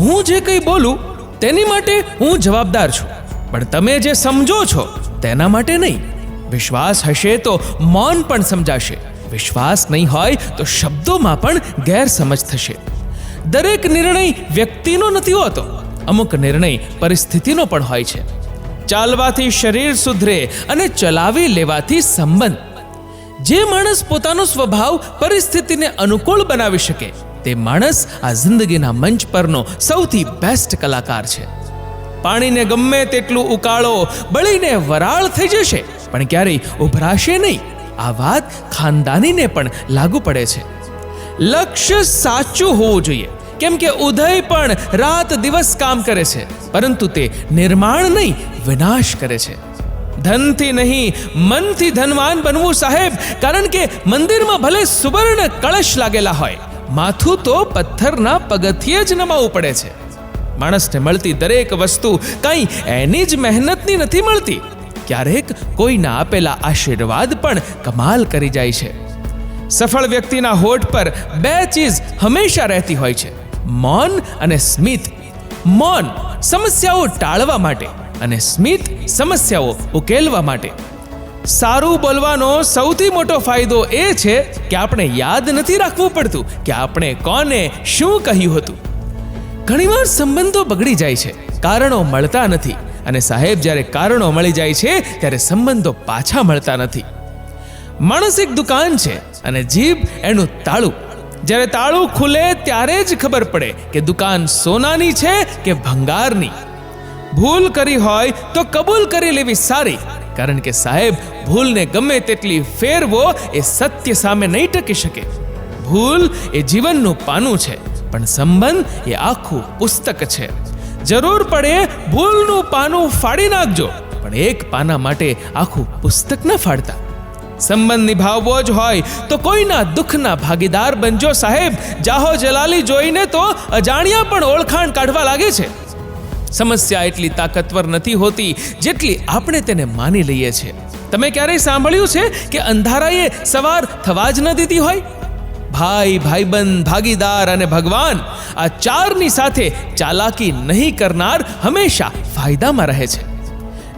હું જે કંઈ બોલું, તેની માટે હું જવાબદાર છું. પણ તમે જે સમજો છો, તેના માટે નહીં. વિશ્વાસ હશે તો મૌન પણ સમજાશે. વિશ્વાસ નહીં હોય તો શબ્દોમાં પણ ગેરસમજ થશે. દરેક નિર્ણય વ્યક્તિનો નથી હોતો. અમુક નિર્ણય પરિસ્થિતિનો પણ હોય છે. ચાલવાથી શરીર સુધરે અને ચલાવી લેવાથી સંબંધ. જે માણસ પોતાનો સ્વભાવ પરિસ્થિતિને અનુકૂળ બનાવી શકે તે માણસ આ જિંદગીના મંચ પરનો સૌથી બેસ્ટ કલાકાર છે. પાણીને ગમે તેટલું ઉકાળો, બળીને વરાળ થઈ જશે, પણ ક્યારેય ઉભરાશે નહીં. આ વાત ખાનદાનીને પણ લાગુ પડે છે. લક્ષ્ય સાચું હોવું જોઈએ. કેમ કે ઉદય પણ રાત દિવસ કામ કરે છે, પરંતુ તે નિર્માણ નહીં, વિનાશ કરે છે. ધનથી નહીં, મનથી ધનવાન બનવું સાહેબ, કારણ કે મંદિરમાં ભલે સુવર્ણ કળશ લાગેલા હોય માથું તો પથ્થરના પગથિયે જ નમાવું પડે છે. માણસને મળતી દરેક વસ્તુ કંઈ એની જ મહેનતની નથી મળતી. ક્યારેક કોઈના આપેલા આશીર્વાદ પણ કમાલ કરી જાય છે. સફળ વ્યક્તિના હોઠ પર બે ચીજ હંમેશા રહેતી હોય છે. મૌન અને સ્મિત. મૌન સમસ્યાઓ ટાળવા માટે અને સ્મિત સમસ્યાઓ ઉકેલવા માટે. સારું બોલવાનો સૌથી મોટો ફાયદો એ છે કે આપણે યાદ નથી રાખવું પડતું કે આપણે કોને શું કહ્યું હતું. ઘણીવાર સંબંધો બગડી જાય છે, કારણો મળતા નથી અને સાહેબ જ્યારે કારણો મળી જાય છે, ત્યારે સંબંધો પાછા મળતા નથી. માણસ એક દુકાન છે અને જીભ એનું તાળું. જ્યારે તાળું ખુલે ત્યારે જ ખબર પડે કે દુકાન સોનાની છે કે ભંગારની. ભૂલ કરી હોય તો કબૂલ કરી લેવી સારી. કારણ કે સાહેબ, ભૂલને ગમે તેટલી ફેરવો એ સત્ય સામે નહીં ટકી શકે. ભૂલ એ જીવનનું પાનું છે, પણ સંબંધ એ આખું પુસ્તક છે. જરૂર પડે ભૂલનું પાનું ફાડી નાખજો, પણ એક પાના માટે આખું પુસ્તક ન ફાડતા. સંબંધ નિભાવવો જ હોય તો કોઈના દુઃખના ભાગીદાર બનજો સાહેબ. જાહો જલાલી જોઈને તો અજાણ્યા પણ ઓળખાણ કાઢવા લાગે છે. સમસ્યા એટલી તાકતવર નથી હોતી જેટલી આપણે તેને માની લઈએ છીએ તમે ક્યારેય સાંભળ્યું છે કે અંધારાએ સવાર થવા જ ન દીધી હોય? ભાઈ, ભાઈબંધ, ભાગીદાર અને ભગવાન, આ ચારની સાથે ચાલાકી નહીં કરનાર હંમેશા ફાયદામાં રહે છે.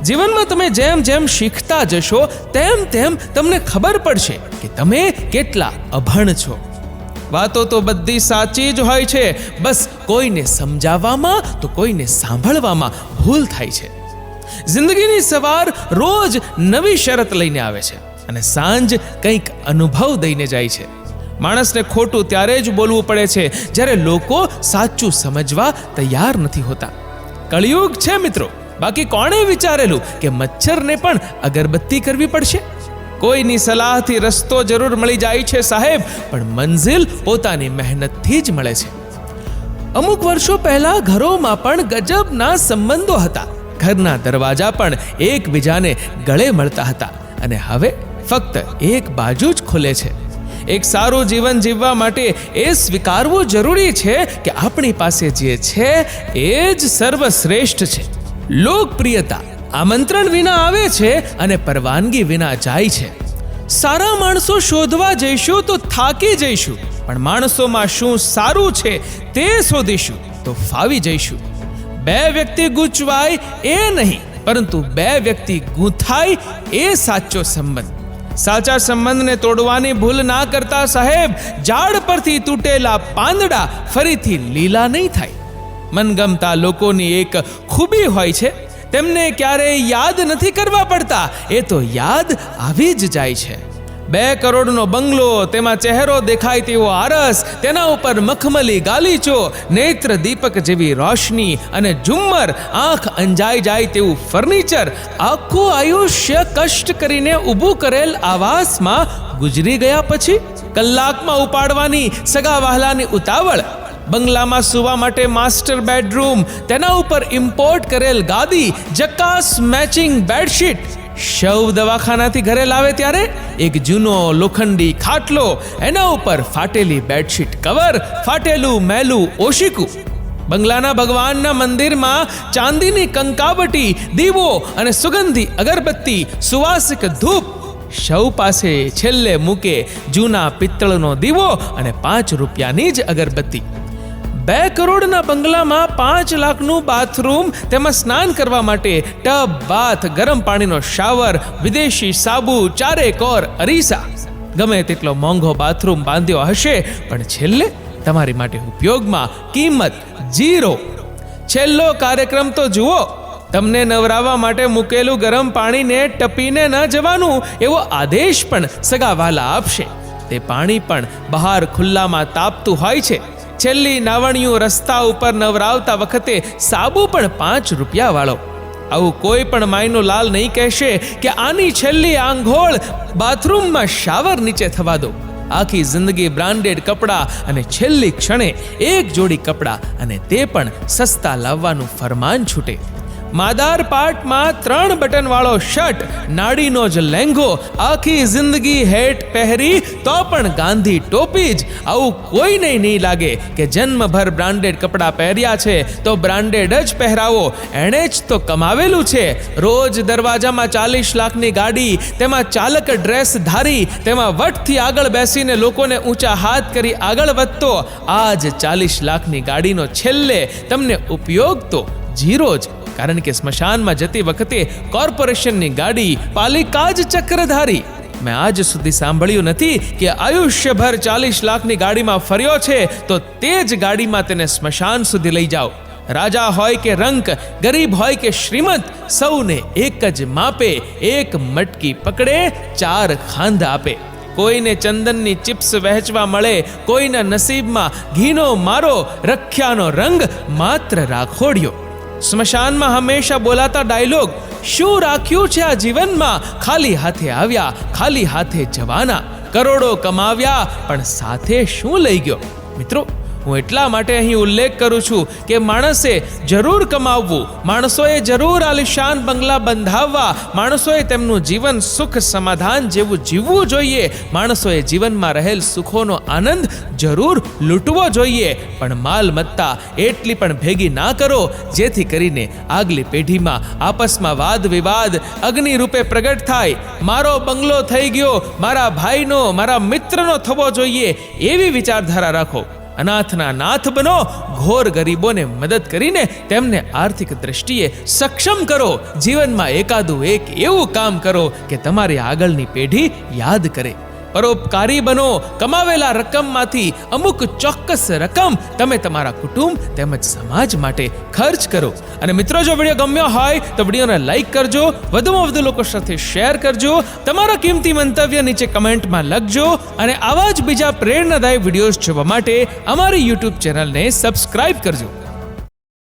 જીવનમાં તમે જેમ જેમ શીખતા જશો, તેમ તેમ તમને ખબર પડશે કે તમે કેટલા અભણ છો. વાતો તો બધી સાચી જ હોય છે. બસ કોઈને સમજાવવામાં તો કોઈને સાંભળવામાં ભૂલ થાય છે. જિંદગીની સવાર રોજ નવી શરત લઈને આવે છે અને સાંજ કંઈક અનુભવ દઈને જાય છે. માણસને ખોટું ત્યારે જ બોલવું પડે છે જ્યારે લોકો સાચું સમજવા તૈયાર નથી હોતા. કળિયુગ છે મિત્રો. બાકી કોણે વિચારેલું કે મચ્છરને પણ અગરબત્તી કરવી પડશે? કોઈની સલાહથી રસ્તો જરૂર મળી જાય છે સાહેબ, પણ મંઝિલ પોતાની મહેનતથી જ મળે છે. અમુક વર્ષો પહેલા ઘરોમાં પણ ગજબના સંબંધો હતા. ઘરના દરવાજા પણ એકબીજાને ગળે મળતા હતા અને હવે ફક્ત એક બાજુ જ ખુલે છે. એક સારું જીવન જીવવા માટે એ સ્વીકારવું જરૂરી છે કે આપણી પાસે જે છે એ જ સર્વશ્રેષ્ઠ છે. લોકપ્રિયતા આમંત્રણ વિના આવે છે અને પરવાનગી વિના જાય છે. સારા માણસો શોધવા જઈશું તો થાકી જઈશું, પણ માણસોમાં શું સારું છે તે શોધીશું તો ફાવી જઈશું. બે વ્યક્તિ ગૂંચવાય એ નહીં, પરંતુ બે વ્યક્તિ ગૂંથાય એ સાચો સંબંધ. સાચા સંબંધને તોડવાની ભૂલ ના કરતા સાહેબ, ઝાડ પરથી તૂટેલા પાંદડા ફરીથી લીલા નહીં થાય. મનગમતા લોકોની એક ખૂબી હોય છે તેમને ક્યારેય યાદ નથી કરવા પડતા. એ તો યાદ આવી જ જાય છે. બે કરોડનો બંગલો, તેમાં ચહેરો દેખાય તેવો આરસ, તેના ઉપર મખમલી ગાલીચો, નેત્ર દીપક જેવી રોશની અને ઝુમ્મર, આંખ અંજાઈ જાય તેવું ફર્નિચર આખું આયુષ્ય કષ્ટ કરીને ઊભું કરેલ આવાસમાં ગુજરી ગયા પછી? કલાકમાં ઉપાડવાની સગા વહાલાની ઉતાવળ બંગલામાં સૂવા માટે માસ્ટર બેડરૂમ, તેના ઉપર ઇમ્પોર્ટ કરેલ ગાદી, જકાસ મેચિંગ બેડશીટ. શવ દવાખાનાથી ઘરે લાવે ત્યારે એક જૂનો લોખંડી ખાટલો, એના ઉપર ફાટેલી બેડશીટ કવર, ફાટેલું મેલું ઓશિકું. બંગલાના ભગવાનના મંદિરમાં ચાંદીની કંકાવટી, દીવો અને સુગંધી અગરબત્તી, સુવાસિક ધૂપ. શવ પાસે છેલ્લે મૂકે જૂના પિત્તળનો દીવો અને પાંચ રૂપિયાની જ અગરબત્તી. બે કરોડના બંગલામાં પાંચ લાખનું બાથરૂમ તેમાં સ્નાન કરવા માટે ટબ, બાથ, ગરમ પાણીનો શાવર, વિદેશી સાબુ, ચારે કોર, અરીસા. ગમે તેટલો મોંઘો બાથરૂમ બાંધ્યો હશે, પણ છેલ્લે તમારી માટે ઉપયોગમાં કિંમત જીરો છેલ્લો કાર્યક્રમ તો જુઓ, તમને નવરાવા માટે મૂકેલું ગરમ પાણીને ટપીને ન જવાનું એવો આદેશ પણ સગાવાલા આપશે. તે પાણી પણ બહાર ખુલ્લામાં તાપતું હોય છે. છેલ્લી નાવણિયું રસ્તા ઉપર નવરાવતા વખતે સાબુ પણ પાંચ રૂપિયા વાળો આવું કોઈ પણ માયનો લાલ નહીં કહેશે કે આની છેલ્લી આંઘોળ બાથરૂમમાં શાવર નીચે થવા દો. આખી જિંદગી બ્રાન્ડેડ કપડાં અને છેલ્લી ક્ષણે એક જોડી કપડાં અને તે પણ સસ્તા લાવવાનું ફરમાન છૂટે. માદાર પાટમાં ત્રણ બટનવાળો શર્ટ, નાડીનો જ લેંઘો, આખી જિંદગી હેટ પહેરી, તો પણ ગાંધી ટોપી જ. આવું કોઈને નહીં લાગે કે જન્મભર બ્રાન્ડેડ કપડાં પહેર્યા છે, તો બ્રાન્ડેડ જ પહેરાવો. એણે જ તો કમાવેલું છે. રોજ દરવાજામાં ચાલીસ લાખની ગાડી, તેમાં ચાલક ડ્રેસ ધારી, તેમાં વટથી આગળ બેસીને લોકોને ઊંચા હાથ કરી આગળ વધતો. આ જ ચાલીસ લાખની ગાડીનો છેલ્લે તમને ઉપયોગ તો જીરો જ કારણ કે સ્મશાનમાં જતી વખતે કોર્પોરેશનની ગાડી પાલિકા જ ચક્રધારી. મેં આજ સુધી સાંભળ્યું નથી કે આયુષ્યભર ચાલીસ લાખની ગાડીમાં ફર્યો છે તો તે જ ગાડીમાં તેને સ્મશાન સુધી લઈ જાઓ. રાજા હોય કે રંક, ગરીબ હોય કે શ્રીમંત, સૌને એક જ માપે એક મટકી પકડે, ચાર ખાંધ આપે. કોઈને ચંદનની ચિપ્સ વહેંચવા મળે, કોઈના નસીબમાં ઘીનો મારો, રખ્યાનો રંગ માત્ર રાખોડ્યો. સ્મશાનમાં હંમેશા બોલાતા ડાયલોગ, શું રાખ્યું છે આ જીવનમાં? ખાલી હાથે આવ્યા, ખાલી હાથે જવાના. કરોડો કમાવ્યા, પણ સાથે શું લઈ ગયો? મિત્રો હું એટલા માટે અહીં ઉલ્લેખ કરું છું કે માણસે જરૂર કમાવવું, માણસોએ જરૂર આલિશાન બંગલા બંધાવવા, માણસોએ તેમનું જીવન સુખ સમાધાન જેવું જીવવું જોઈએ, માણસોએ જીવનમાં રહેલ સુખોનો આનંદ જરૂર લૂંટવો જોઈએ. પણ માલમત્તા એટલી પણ ભેગી ના કરો, જેથી કરીને આગલી પેઢીમાં આપસમાં વાદ વિવાદ, અગ્નિ રૂપે પ્રગટ થાય. મારો બંગલો થઈ ગયો, મારા ભાઈનો, મારા મિત્રનો થવો જોઈએ, એવી વિચારધારા રાખો. અનાથના નાથ બનો, ઘોર ગરીબોને મદદ કરીને તેમને આર્થિક દ્રષ્ટિએ સક્ષમ કરો. જીવનમાં એકાદું એક એવું કામ કરો કે તમારી આગળની પેઢી યાદ કરે. પરોપકારી બનો. કમાવેલા રકમમાંથી અમુક ચોક્કસ રકમ તમે તમારા કુટુંબ તેમજ સમાજ માટે ખર્ચ કરો. અને મિત્રો, જો વીડિયો ગમ્યો હોય, તો વિડીયોને લાઈક કરજો, વધુમાં વધુ લોકો સાથે શેર કરજો, તમારા કિંમતી મંતવ્ય નીચે કમેન્ટમાં લખજો, અને આવા જ બીજા પ્રેરણાદાયી વિડીયોઝ જોવા માટે અમારી યુટ્યુબ ચેનલને સબસ્ક્રાઇબ કરજો.